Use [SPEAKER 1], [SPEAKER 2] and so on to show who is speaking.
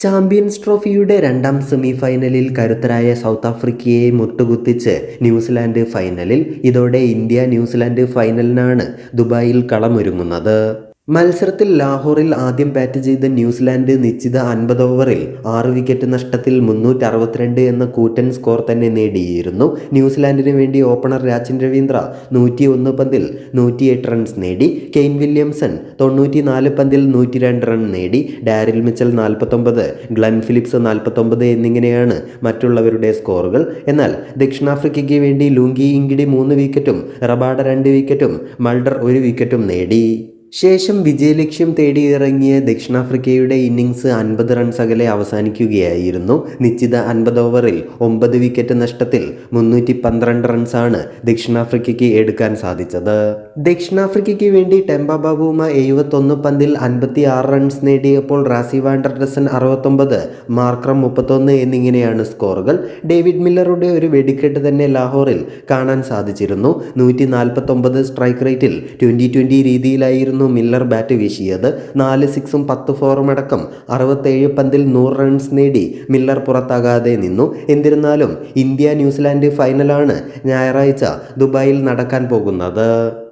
[SPEAKER 1] Champions ട്രോഫിയുടെ രണ്ടാം semi ഫൈനലിൽ കരുത്തരായ സൗത്ത് ആഫ്രിക്കയെ മുട്ടുകുത്തിച്ച് ന്യൂസിലാൻഡ് ഫൈനലിൽ. ഇതോടെ ഇന്ത്യ ന്യൂസിലാൻഡ് ഫൈനലിനാണ് ദുബായിൽ കളമൊരുങ്ങുന്നത്. മത്സരത്തിൽ ലാഹോറിൽ ആദ്യം ബാറ്റ് ചെയ്ത ന്യൂസിലാൻഡ് നിശ്ചിത അൻപത് ഓവറിൽ ആറ് വിക്കറ്റ് നഷ്ടത്തിൽ മുന്നൂറ്റി അറുപത്തിരണ്ട് എന്ന കൂറ്റൻ സ്കോർ തന്നെ നേടിയിരുന്നു. ന്യൂസിലാൻഡിന് വേണ്ടി ഓപ്പണർ രാജൻ രവീന്ദ്ര നൂറ്റി ഒന്ന് പന്തിൽ നൂറ്റിയെട്ട് റൺസ് നേടി. കെയിൻ വില്യംസൺ തൊണ്ണൂറ്റി നാല് പന്തിൽ നൂറ്റി രണ്ട് റൺ നേടി. ഡാരിൽ മിച്ചൽ നാൽപ്പത്തൊമ്പത് ഗ്ലൻ ഫിലിപ്സ് നാൽപ്പത്തൊമ്പത് എന്നിങ്ങനെയാണ് മറ്റുള്ളവരുടെ സ്കോറുകൾ എന്നാൽ ദക്ഷിണാഫ്രിക്കയ്ക്ക് വേണ്ടി ലൂങ്കി ഇങ്കിടി മൂന്ന് വിക്കറ്റും റബാഡ രണ്ട് വിക്കറ്റും മൾഡർ ഒരു വിക്കറ്റും നേടി. ശേഷം വിജയലക്ഷ്യം തേടി ഇറങ്ങിയ ദക്ഷിണാഫ്രിക്കയുടെ ഇന്നിങ്സ് അൻപത് റൺസ് അകലെ അവസാനിക്കുകയായിരുന്നു. നിശ്ചിത അൻപത് ഓവറിൽ ഒമ്പത് വിക്കറ്റ് നഷ്ടത്തിൽ മുന്നൂറ്റി പന്ത്രണ്ട് റൺസാണ് ദക്ഷിണാഫ്രിക്കയ്ക്ക് എടുക്കാൻ സാധിച്ചത്. ദക്ഷിണാഫ്രിക്കയ്ക്ക് വേണ്ടി ടെമ്പ ബാബുമ എഴുപത്തൊന്ന് പന്തിൽ അൻപത്തി ആറ് റൺസ് നേടിയപ്പോൾ റാസി വാൻഡർഡസൺ അറുപത്തൊമ്പത് മാർക്രം മുപ്പത്തൊന്ന് എന്നിങ്ങനെയാണ് സ്കോറുകൾ. ഡേവിഡ് മില്ലറുടെ ഒരു വെടിക്കെട്ട് തന്നെ ലാഹോറിൽ കാണാൻ സാധിച്ചിരുന്നു. നൂറ്റി നാൽപ്പത്തൊമ്പത് സ്ട്രൈക്ക് റേറ്റിൽ ട്വന്റി ട്വന്റി രീതിയിലായിരുന്നു മില്ലർ ബാറ്റ് വീശിയത്. നാല് സിക്സും പത്ത് ഫോറും അടക്കം അറുപത്തേഴ് പന്തിൽ നൂറ് റൺസ് നേടി മില്ലർ പുറത്താകാതെ നിന്നു. എന്നിരുന്നാലും ഇന്ത്യ ന്യൂസിലാൻഡ് ഫൈനലാണ് ഞായറാഴ്ച ദുബായിൽ നടക്കാൻ പോകുന്നത്.